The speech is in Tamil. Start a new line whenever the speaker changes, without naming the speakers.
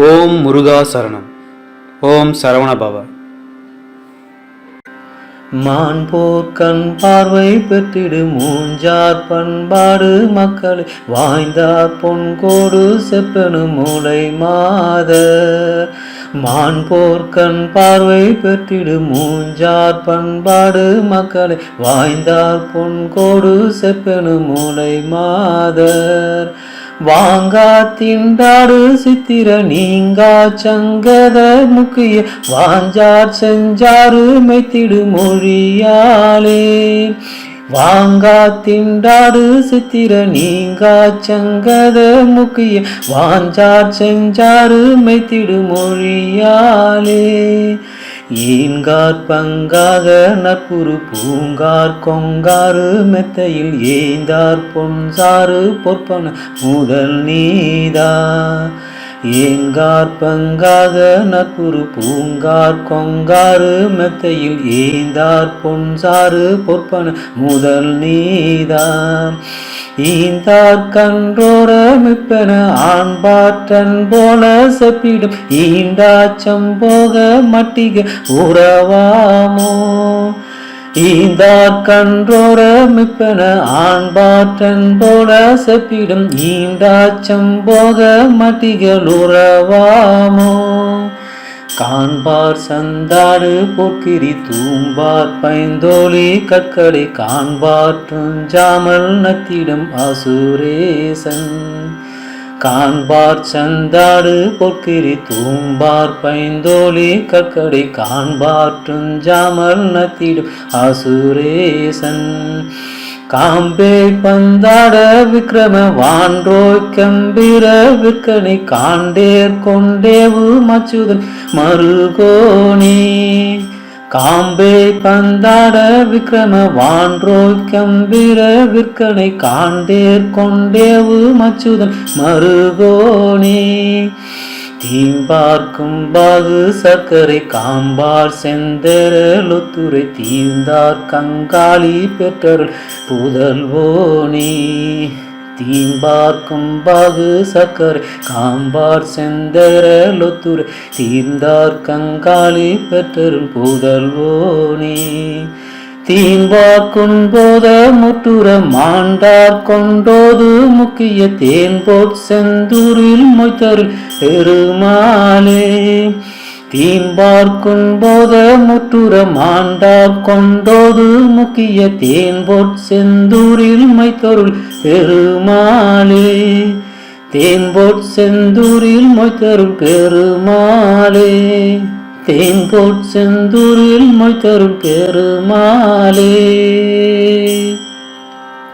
ஓம் முருகா சரணம். ஓம் சரவண பவ
மான் போர்க்கண் பார்வை பெற்றிடு மூஞ்சார் பண்பாடு மக்களை வாய்ந்தார் பொன்கோடு செப்பனு மூளை மாத. மான் போர்க்கண் பார்வை பெற்றிடு மூஞ்சார் பண்பாடு மக்களை வாய்ந்தார் பொன்கோடு செப்பனு மூளை மாதர் வாங்கா திண்டாடு சித்திர நீங்கா சங்கத முக்கிய வாஞ்சார் செஞ்சாறு மைத்திடு மொழியாலே. வாங்கா திண்டாடு சித்திர நீங்கா சங்கத முக்கிய வாஞ்சார் செஞ்சாறு மைத்திடு மொழியாலே. ஈன்கார் பங்காக நட்புரு பூங்கார் கொங்காறு மெத்தையில் ஏந்தார் பொன்சாறு பொற்பன முதல் நீதா. ஏங்கார் பங்காக நட்புரு பூங்கார் கொங்காறு மெத்தையில் ஏந்தார் பொன்சாறு பொற்பன முதல் நீதா. ஈந்தார் ஆண்பாற்றன் போல செப்பிடும். ஈந்தாச்சம் போக மட்டிக உறவாமோ? ஈந்தார் ஆண்பாற்றன் போல செப்பிடும். ஈந்தாச்சம் போக மட்டிகள் உறவாமோ? காண்பார் சந்தாடு போக்கிரி தூம்பார் பைந்தோழி கற்களை காண்பார் துஞ்சாமல் நத்திடும் அசுரேசன். காண்பார் சந்தாடு பொற்கிரி தூம்பார் பைந்தோழி கற்களை காண்பார் துஞ்சாமல் நத்திடும் அசுரேசன். காம்பே பந்தாட விக்ரம வான்றோய் கம்பீர விற்கனை காண்டேர் கொண்டேவு மச்சுதன் மருகோணி காம்பே பந்தாட விக்ரம வான்றோய் கம்பீர விற்கனை காண்டேர் கொண்டேவு மச்சுதன் மருகோணி தீம்பார்க்கும் பாகு சர்க்கரை காம்பார் செந்தரலுத்துரை தீந்தார் கங்காளி பெற்றருள் புதல்வோனி தீம்பார்க்கும் பாகு சர்க்கரை காம்பார் செந்தரலுத்துரை தீந்தார் கங்காளி பெற்றருள் புதல்வோனி தீன்பார்க்கும் போத முற்றுர மாண்டார் கொண்டோது முக்கிய தேன்போட் செந்தூரில் மொய்த்தருள் பெருமாளே. தீன்பார்க்கும் போத முற்றுர மாண்டார் கொண்டோது முக்கிய தேன்போட் செந்தூரில் மொய்த்தருள் பெருமாளே. தேன்போட் செந்தூரில் மொய்த்தருள் பெருமாளே. தேன்போட் செந்தூரில் மொய்த்தருள் பெருமாளே